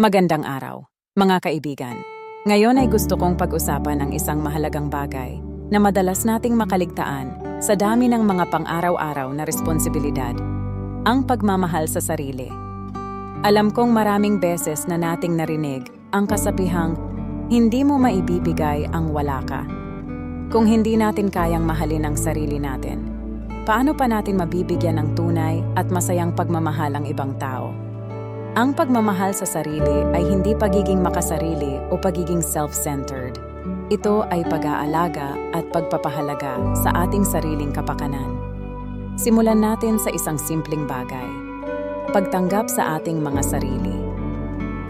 Magandang araw, mga kaibigan. Ngayon ay gusto kong pag-usapan ang isang mahalagang bagay na madalas nating makaligtaan sa dami ng mga pang-araw-araw na responsibilidad, ang pagmamahal sa sarili. Alam kong maraming beses na nating narinig ang kasapihang, hindi mo maibibigay ang wala ka. Kung hindi natin kayang mahalin ang sarili natin, paano pa natin mabibigyan ng tunay at masayang pagmamahal ang ibang tao? Ang pagmamahal sa sarili ay hindi pagiging makasarili o pagiging self-centered. Ito ay pag-aalaga at pagpapahalaga sa ating sariling kapakanan. Simulan natin sa isang simpleng bagay. Pagtanggap sa ating mga sarili.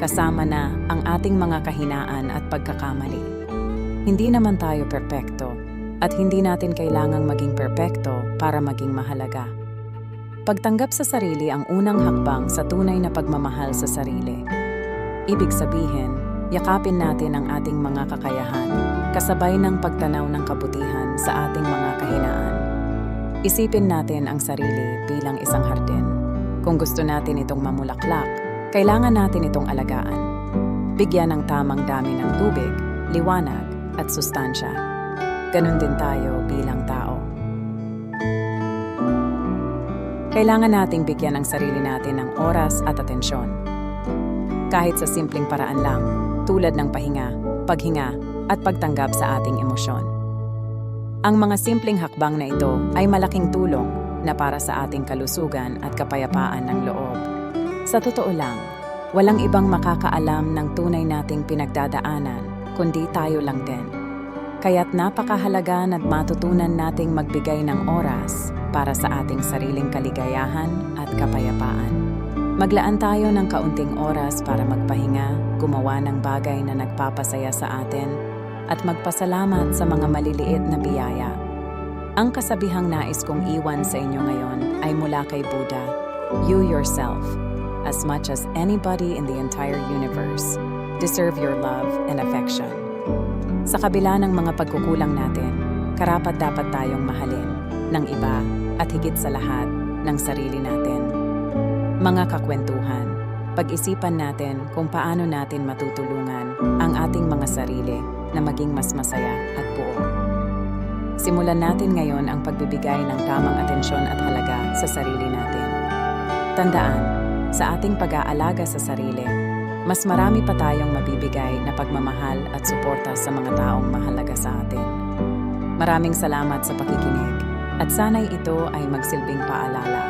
Kasama na ang ating mga kahinaan at pagkakamali. Hindi naman tayo perpekto at hindi natin kailangang maging perpekto para maging mahalaga. Pagtanggap sa sarili ang unang hakbang sa tunay na pagmamahal sa sarili. Ibig sabihin, yakapin natin ang ating mga kakayahan, kasabay ng pagtanaw ng kabutihan sa ating mga kahinaan. Isipin natin ang sarili bilang isang hardin. Kung gusto natin itong mamulaklak, kailangan natin itong alagaan. Bigyan ng tamang dami ng tubig, liwanag, at sustansya. Ganon din tayo bilang tao. Kailangan nating bigyan ang sarili natin ng oras at atensyon. Kahit sa simpleng paraan lang, tulad ng pahinga, paghinga, at pagtanggap sa ating emosyon. Ang mga simpleng hakbang na ito ay malaking tulong na para sa ating kalusugan at kapayapaan ng loob. Sa totoo lang, walang ibang makakaalam ng tunay nating pinagdadaanan kundi tayo lang din. Kaya't napakahalaga na matutunan nating magbigay ng oras para sa ating sariling kaligayahan at kapayapaan. Maglaan tayo ng kaunting oras para magpahinga, gumawa ng bagay na nagpapasaya sa atin, at magpasalamat sa mga maliliit na biyaya. Ang kasabihang nais kong iwan sa inyo ngayon ay mula kay Buddha, You yourself, as much as anybody in the entire universe, deserve your love and affection. Sa kabila ng mga pagkukulang natin, karapat dapat tayong mahalin ng iba at higit sa lahat ng sarili natin. Mga kakwentuhan, pag-isipan natin kung paano natin matutulungan ang ating mga sarili na maging mas masaya at buo. Simulan natin ngayon ang pagbibigay ng tamang atensyon at halaga sa sarili natin. Tandaan, sa ating pag-aalaga sa sarili, mas marami pa tayong mabibigay na pagmamahal at suporta sa mga taong mahalaga sa atin. Maraming salamat sa pakikinig at sana'y ito ay magsilbing paalala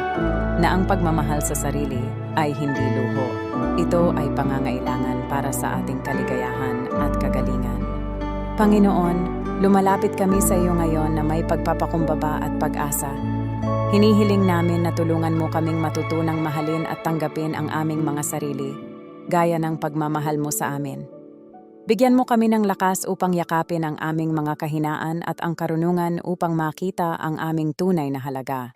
na ang pagmamahal sa sarili ay hindi luho. Ito ay pangangailangan para sa ating kaligayahan at kagalingan. Panginoon, lumalapit kami sa iyo ngayon na may pagpapakumbaba at pag-asa. Hinihiling namin na tulungan mo kaming matutunang mahalin at tanggapin ang aming mga sarili, gaya ng pagmamahal mo sa amin. Bigyan mo kami ng lakas upang yakapin ang aming mga kahinaan at ang karunungan upang makita ang aming tunay na halaga.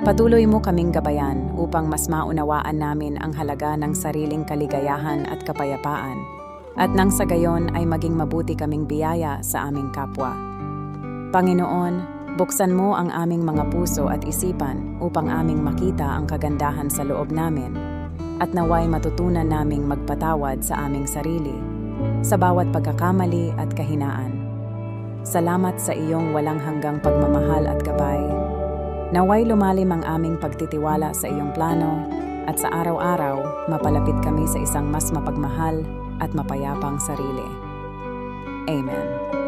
Patuloy mo kaming gabayan upang mas maunawaan namin ang halaga ng sariling kaligayahan at kapayapaan, at nang sa gayon ay maging mabuti kaming biyaya sa aming kapwa. Panginoon, buksan mo ang aming mga puso at isipan upang aming makita ang kagandahan sa loob namin, at naway matutunan naming magpatawad sa aming sarili sa bawat pagkakamali at kahinaan. Salamat sa iyong walang hanggang pagmamahal at gabay. Naway lumalim ang aming pagtitiwala sa iyong plano at sa araw-araw mapalapit kami sa isang mas mapagmahal at mapayapang sarili. Amen.